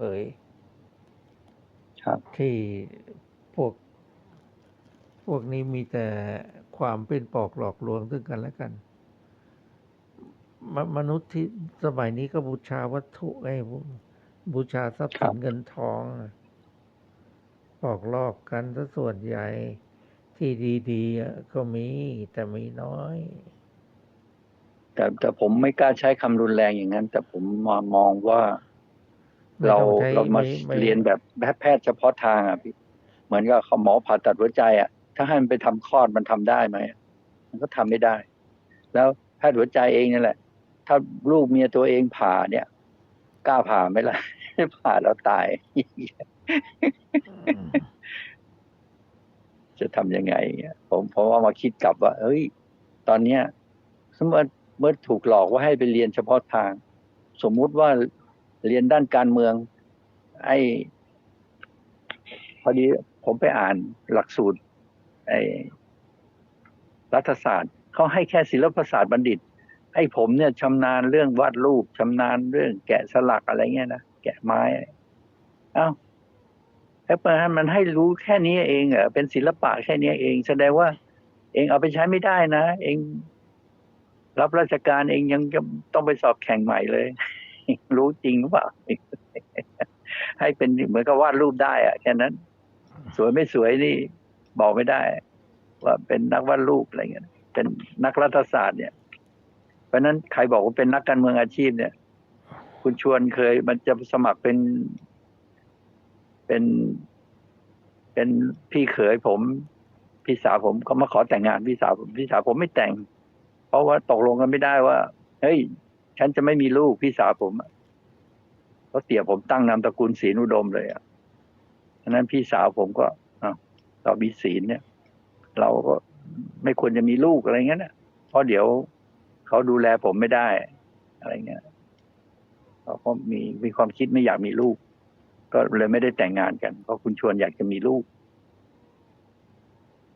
ผยครับ ที่พวก พวกนี้มีแต่ความเป็นปอกหลอกลวงซึ่งกันและกันมมนุษย์ที่สมัยนี้ก็บูชาวัตถุไอ้บูบูชาทรัพย์ครัสิบนเงินทองอะปอกลอกกันซะส่วนใหญ่ที่ดีๆอะก็มีแต่มีน้อย แต่แต่ผมไม่กล้าใช้คำรุนแรงอย่างนั้น แต่ผมมามองว่าไม่ เราต้องใช้เรามาไม่ไม่เรียนแบบแพทย์เฉพาะทางอะพี่เหมือนกับหมอผ่าตัดหัวใจอะ ถ้าให้มันไปทำคลอดมันทำได้ไหมมันก็ทำไม่ได้ แล้วแพทย์หัวใจเองนี่แหละ ถ้าลูกเมียตัวเองผ่าเนี่ยกล้าผ่าไหมล่ะผ่าแล้วตายอืมจะทำยังไงอะผมเพราะว่ามาคิดกลับว่าเฮ้ย ตอนเนี้ยสมมติเมื่อถูกหลอกว่าให้ไปเรียนเฉพาะทาง สมมุติว่า เรียนด้านการเมือง ไอ้พอดีผมไปอ่านหลักสูตร ไอ้รัฐศาสตร์เขาให้แค่ศิลปศาสตร์บัณฑิต ไอ้ผมเนี่ยชำนาญเรื่องวาดรูปชำนาญเรื่องแกะสลักอะไรเงี้ยนะแกะไม้ เอ้าแล้วมันมันให้รู้แค่นี้เองเหรอเป็นศิลปะแค่นี้เอง แสดงว่า เองเอาไปใช้ไม่ได้นะ เองรับราชการเองยังจะต้องไปสอบแข่งใหม่เลย รู้จริงหรือเปล่า ให้เป็นเหมือนกับวาดรูปได้อะแค่นั้น สวยไม่สวยนี่บอกไม่ได้ ว่าเป็นนักวาดรูปอะไรเงี้ยเป็นนักรัฐศาสตร์เนี่ย เพราะฉะนั้นใครบอกว่าเป็นนักการเมืองอาชีพเนี่ย คุณชวนเคย มันจะสมัครเป็น เป็น เป็นพี่เขยผมพี่สาวผมก็มาขอแต่งงานพี่สาวผมพี่สาวผมไม่แต่ง เพราะว่าตกลงกันไม่ได้ว่า เฮ้ย ฉันจะไม่มีลูกพี่สาวผมอะเขาเตี่ยผมตั้งนามตระกูลศรีนุดมเลยอะฉะนั้นพี่สาวผมก็อ้าวเรามีศีลเนี่ย เราก็ไม่ควรจะมีลูกอะไรเงี้ยนะเพราะเดี๋ยวเขาดูแลผมไม่ได้ อะไรเงี้ยเขาก็มีมีความคิดไม่อยากมีลูก ก็เลยไม่ได้แต่งงานกัน เพราะคุณชวนอยากจะมีลูก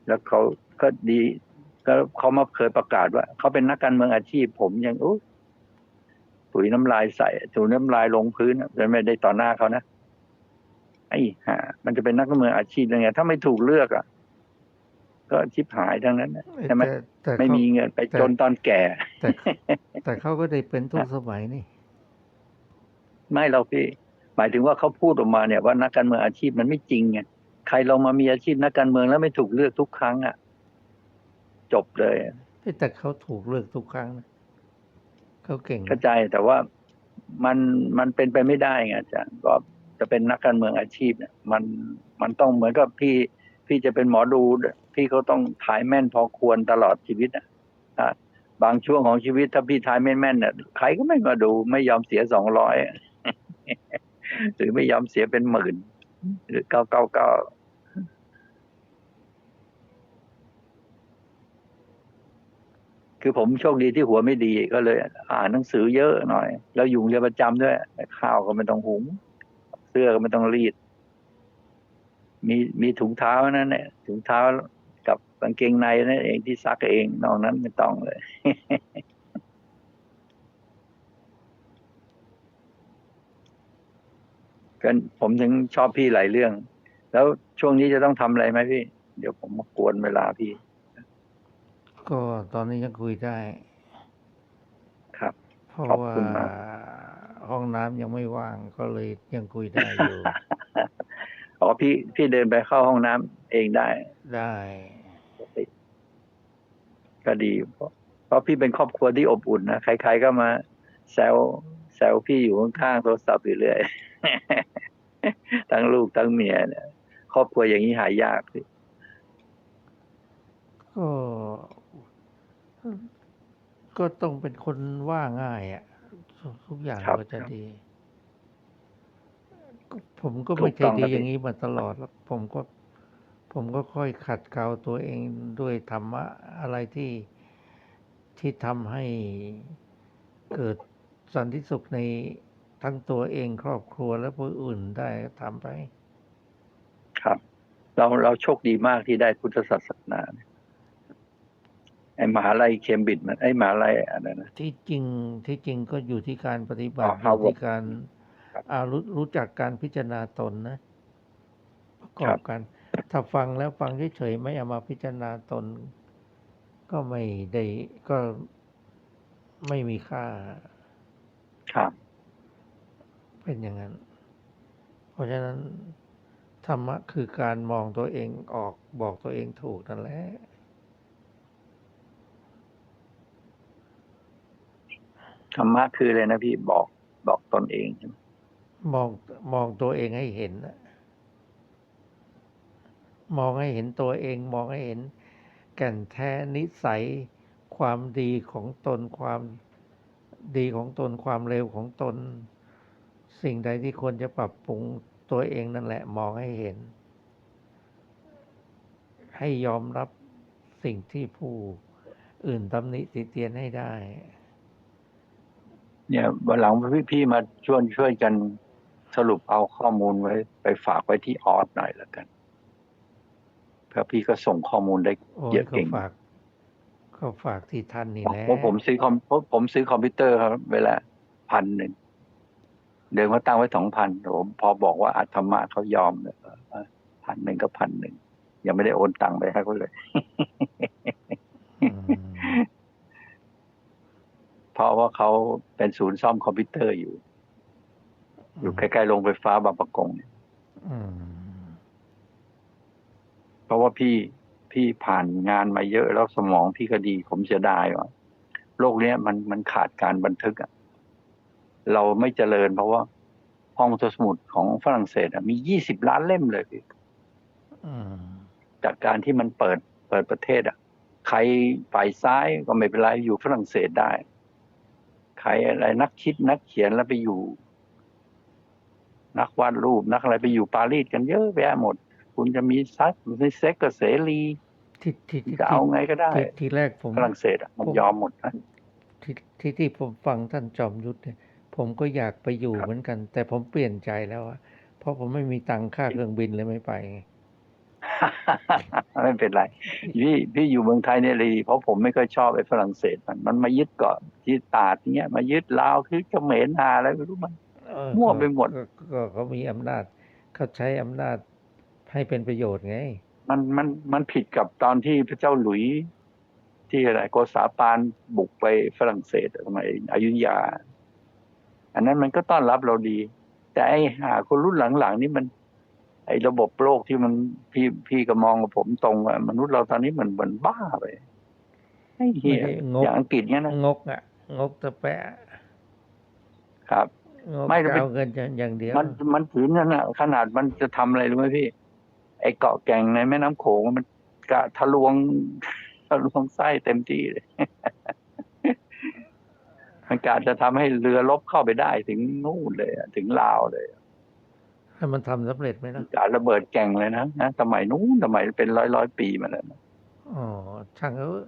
แล้วเขาก็ดีก็เขามาเคยประกาศว่า เขาเป็นนักการเมืองอาชีพ ผมยังอู้ ถุยน้ำลายใส่ถุยน้ำลายลงพื้นอะแต่ไม่ได้ต่อหน้าเขานะไอ้ห่ามันจะเป็นนักการเมืองอาชีพยังไงถ้าไม่ถูกเลือกอะก็ชิบหายทั้งนั้นนะใช่ไหมแต่แต่ไม่เขามีเงินไปแต่จนตอนแก่ แต่แต่เขาก็ได้เป็นทุกสมัยนี่ ไม่เราพี่ หมายถึงว่าเขาพูดออกมาเนี่ยว่านักการเมืองอาชีพมันไม่จริงไงใครลองมามีอาชีพนักการเมืองแล้วไม่ถูกเลือกทุกครั้งอะ จบเลยแต่เขาถูกเลือกทุกครั้งนะ เขาเก่งนะเข้าใจแต่ว่ามันมันเป็นไปไม่ได้ไงอาจารย์ก็จะเป็นนักการเมืองอาชีพเนี่ย มันมันต้องเหมือนกับพี่พี่จะเป็นหมอดูพี่เขาต้องถ่ายแม่นพอควรตลอดชีวิตอะบางช่วงของชีวิตถ้าพี่ถ่ายไม่แม่นเนี่ยใครก็ไม่มาดู ไม่ยอมเสียสองร้อยหรือไม่ยอมเสียเป็นหมื่น หรือเก้าเก้าเก้า คือผมโชคดีที่หัวไม่ดีก็เลย อ่านหนังสือเยอะหน่อย แล้วอยู่เรียนประจำด้วยข้าวก็ไม่ต้องหุง เสื้อก็ไม่ต้องรีด มีมีถุงเท้านั่นแหละถุงเท้ากับกางเกงในนั่นเองที่ซักเองนอกนั้นไม่ต้องเลยก็ผมถึงชอบพี่หลายเรื่อง แล้วช่วงนี้จะต้องทำอะไรไหมพี่ เดี๋ยวผมมากวนเวลาพี่ ก็ตอนนี้ยังคุยได้ ครับ เพราะขอบว่าคุณมากห้องน้ำยังไม่ว่างก็เลยยังคุยได้อยู่ อ๋อพี่พี่เดินไปเข้าห้องน้ำเองได้ ได้ ก็ดีเพราะเพราะพี่เป็นครอบครัวที่อบอุ่นนะ ใครๆก็มาแซวแซวพี่อยู่ข้างๆโทรศัพท์อยู่เรื่อย ทั้งลูกทั้งเมียเนี่ย ครอบครัวอย่างนี้หายากพี่ก็ ก็ต้องเป็นคนว่าง่ายอะทุกทุกอย่างก็จะดี ก็ผมก็ไม่ใช่ดีอย่างนี้มาตลอดแล้วผมก็ ผมก็ค่อยขัดเกลาตัวเองด้วยธรรมะอะไรที่ที่ทำให้เกิดสันติสุขในทั้งตัวเองครอบครัวและผู้อื่นได้ก็ทำไป ครับ เราเราโชคดีมากที่ได้พุทธศาสนาเนี่ย ไอ้มหาลัยเคมบริดจ์มันไอ้มหาลัยอะไรนะ ที่จริงที่จริงก็อยู่ที่การปฏิบัติอ๋ออยู่ Harvard ที่การครับอ่ารู้รู้จักการพิจารณาตนนะประกอครับบ กัน ถ้าฟังแล้วฟังเฉยๆไม่เอามาพิจารณาตน ก็ไม่ได้ก็ไม่มีค่าครับ เป็นอย่างนั้น เพราะฉะนั้น ธรรมะคือการมองตัวเองออกบอกตัวเองถูกนั่นแหละ ธรรมะคืออะไรนะพี่บอกบอกตนเองใช่ไหมมองมองตัวเองให้เห็นนะมองให้เห็นตัวเอง มองให้เห็นแก่นแท้นิสัย ความดีของตนความดีของตนความเร็วของตน สิ่งใดที่ควรจะปรับปรุงตัวเองนั่นแหละ มองให้เห็น ให้ยอมรับสิ่งที่ผู้อื่นตำหนิติเตียนให้ได้ เนี่ยวันหลังพี่พี่มาชวนช่วยกันสรุปเอาข้อมูลไว้ ไปฝากไว้ที่ออสหน่อยแล้วกันเพื่อพี่ก็ส่งข้อมูลได้โอ้ยเยอะเขาเก่งฝากเขาฝากที่ท่านนี่แหละเพราะผมซื้อคอมเพราะผมซื้อคอมพิวเตอร์ครับเวลาพันหนึ่งเดิมเขาตั้งไว้สองพันผมพอบอกว่าอัตมะเขายอมเลยพันหนึ่งก็พันหนึ่งยังไม่ได้โอนตังค์ไปให้เขาเลยอืม เพราะว่าเขาเป็นศูนย์ซ่อมคอมพิวเตอร์อยู่ อยู่ใกล้ๆโรงไฟฟ้าบางประกงเนี่ยอืมเพราะว่าพี่พี่ผ่านงานมาเยอะแล้วสมองพี่ก็ดี ผมเสียดายว่าโลกเนี้ยมันมันขาดการบันทึกอะเราไม่เจริญเพราะว่าห้องสมุดของฝรั่งเศสอะมียี่สิบล้านเล่มเลยพี่อืมจากการที่มันเปิดเปิดประเทศอะใครฝ่ายซ้ายก็ไม่เป็นไรอยู่ฝรั่งเศสได้ใครอะไรนักคิดนักเขียนแล้วไปอยู่ นักวาดรูปนักอะไรไปอยู่ปารีสกันเยอะแยะหมด คุณจะมีซักมีเซ็กก็เสรีที่ที่ที่จะเอาไงก็ได้ที่ที่แรกผมฝรั่งเศสอะมันผมยอมหมดนะที่ที่ที่ผมฟังท่านจอมยุทธเนี่ย ผมก็อยากไปอยู่ครับเหมือนกัน แต่ผมเปลี่ยนใจแล้วอะเพราะผมไม่มีตังค่าเครื่องบินเลยไม่ไปไง ไม่เป็นไรพี่พี่อยู่เมืองไทยเนี่ยดีเพราะผมไม่ค่อยชอบไอ้ฝรั่งเศสมันมันมายึดเกาะที่ตาดเนี้ยมายึดลาวคือเขมรหาอะไรไม่รู้มันเออมั่วก็ไปหมดก็ก็เขามีอำนาจเขาใช้อำนาจให้เป็นประโยชน์ไง มันมันมันผิดกับตอนที่พระเจ้าหลุยส์ที่อะไรโกษาปานบุกไปฝรั่งเศสสมัยอยุธยา อันนั้นมันก็ต้อนรับเราดี แต่ไอ้หาคนรุ่นหลังๆนี่มัน ไอ้ระบบโลกที่มันพี่พี่ก็มองกับผมตรงว่ามนุษย์เราตอนนี้เหมือนเหมือนบ้าไปไอ้เหี้ยไม่ได้งกอย่างอังกฤษเนี้ยนะงกอะงกตะแปะครับงกไม่จะได้ไปเอาเงินอย่างเดียว มันมันถือนั่นนะขนาดมันจะทำอะไรรู้ไหมพี่ ไอ้เกาะแก่งในแม่น้ำโขงมันกะทะลวงทะลวงไส้เต็มที่เลยมันกะจะทำให้เรือลบเข้าไปได้ถึงนู่นเลยอะถึงลาวเลยให้ มันทำสำเร็จไหมล่ะกะระเบิดแก่งเลยนะนะสมัยนู้นสมัยเป็นร้อยร้อยปีมาแล้วนะอ๋อช่างเออ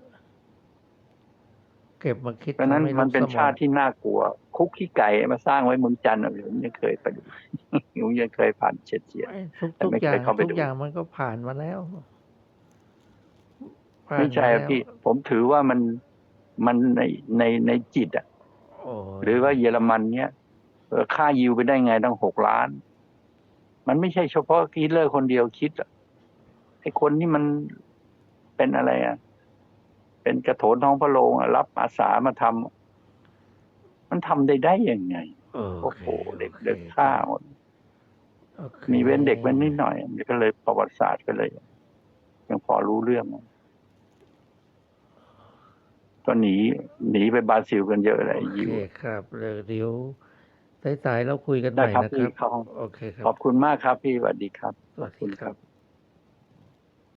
เก็บมาคิดเพราะฉะนั้นทำให้มันเป็นสองชาติที่น่ากลัว คุกขี้ไก่มาสร้างไว้เมืองจันทร์อะผมยังเคยไปดูผมยังเคยผ่านเฉียดเฉียดไม่ทุกแต่ทุกไม่อย่าเคงยเข้าไปทุกดูอย่างมันก็ผ่านมาแล้วผ่านไม่ใช่มาอะแล้วพี่ ผมถือว่ามันมันในในในจิตอะโอ้ยหรือว่าเยอรมันเนี้ยเออค่ายิวไปได้ไงตั้งหกล้าน มันไม่ใช่เฉพาะฮิตเลอร์คนเดียวคิดอะไอ้คนที่มันเป็นอะไรอะเป็นกระโถนท้องพระโรงอะรับอาสามาทำมันทำได้ได้ยังไงเออโอ้โหคเด็กโอคเด็กฆ่าหมดโอคมีเว้นเด็กเว้นนิดหน่อยมันก็เลยประวัติศาสตร์ก็เลย ยังพอรู้เรื่องก็หนีหนีไปบราซิลกันเยอะเลยโอยิวเคครับเดี๋ยวเดี๋ยว สายๆเราคุยกันใหได้ม่ครับนะคพี่รับ เขาโอเคครัขอบบคุณมากครับพี่สวัสดีครับ สวัสดีครับ